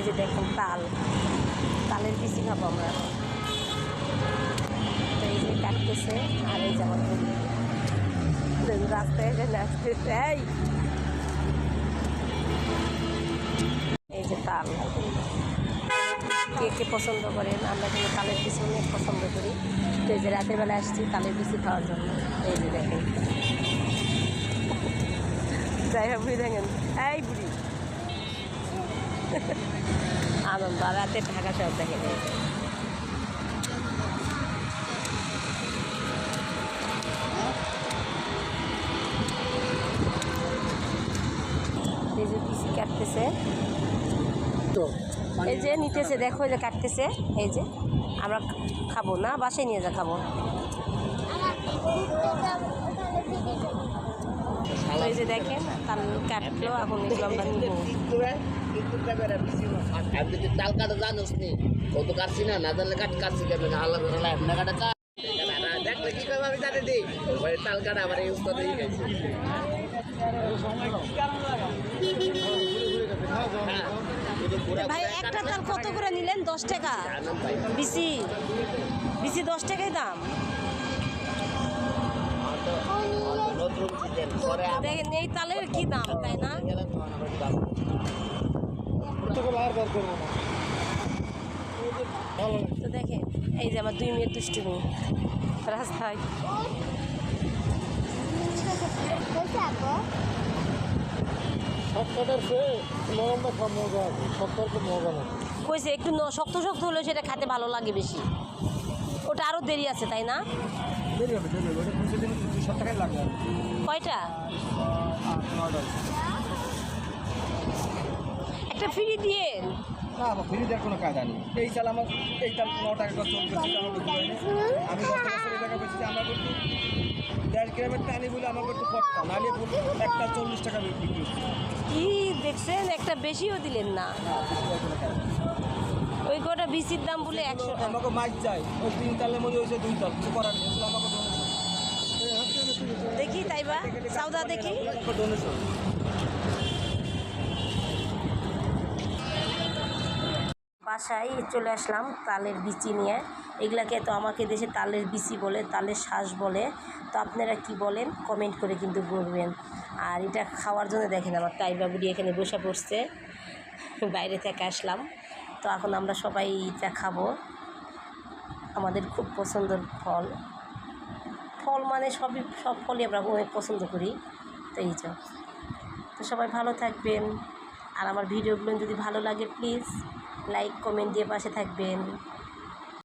এই যে দেখুন তাল। তালের পিসি খাব আমরা এই যে কাটতেছে, আর এই যে আমার রাস্তায় আসতেছে এই। এই যে তাল। কে কে পছন্দ করেন? আমরা কিন্তু তালের বিচি অনেক পছন্দ করি। তো এই যে রাতের বেলা আসছি তালের বিচি খাওয়ার জন্য। এই যে দেখেন। যাই হোক বুড়ি দেখেন। এই বুড়ি। আর রাতে ঢাকা শহর দেখেন এই যে। এই পিসি কাটতেছে। তো এই যে নিতেছে দেখো যে কাটতেছে। এই যে আমরা খাব না বাসায় নিয়ে যা খাব। যে দেখেন তাল কাটলো এখন তো তাল কাটা জানোস নি। কত কাটছি না না জানলে কাট কাটছি কেন আল্লাহ করে লাইফ না কাটা দেখলে কি করব আমি জানি দি? ওই তাল কাটা আমার ইউজ করতে গেছে। ভাই একটা তাল কত করে নিলেন? দশ টাকা। বিসি বিসি দশ টাকাই দাম। দাম, তাই না? তো এই যে আমার দুই কইছে, একটু শক্ত শক্ত হলেও সেটা খেতে ভালো লাগে বেশি। ওটা আরও দেরি আছে তাই না? কয়টা? একটা ফ্রি দিয়ে? না ফ্রি দেওয়ার কোনো কায়দা নেই। এই চাল আমার এই চাল ন টাকা করে চলবে সেটা আমার বুঝতে পারি না। আমি টাকা বেশি আমরা করতে দেড় গ্রামের টানি বলে আমার করতে পড়তাম নাহলে একটা চল্লিশ টাকা বিক্রি কি দেখছেন? একটা বেশিও দিলেন না। ওই কটা বিসির দাম বলে একশো টাকা। আমাকে মাছ চাই। ওই তিন তালের মধ্যে হয়েছে দুই তাল। কিছু করার নেই। আমাকে দেখি তাইবা। সাউদা দেখি। ডোনেশন বাসায় চলে আসলাম তালের বিচি নিয়ে। এগুলাকে তো আমাকে দেশে তালের বিচি বলে তালের শ্বাস বলে। তো আপনারা কি বলেন কমেন্ট করে কিন্তু বলবেন। আর এটা খাওয়ার জন্য দেখেন আমার তাইবা বুড়ি এখানে বসে পড়ছে। বাইরে থেকে আসলাম। তো এখন আমরা সবাই এটা খাব। আমাদের খুব পছন্দের ফল। ফল মানে সবই, সব ফলই আমরা অনেক পছন্দ করি। তো এই যা। তো সবাই ভালো থাকবেন। আর আমার ভিডিওগুলো যদি ভালো লাগে প্লিজ লাইক কমেন্ট দিয়ে পাশে থাকবেন।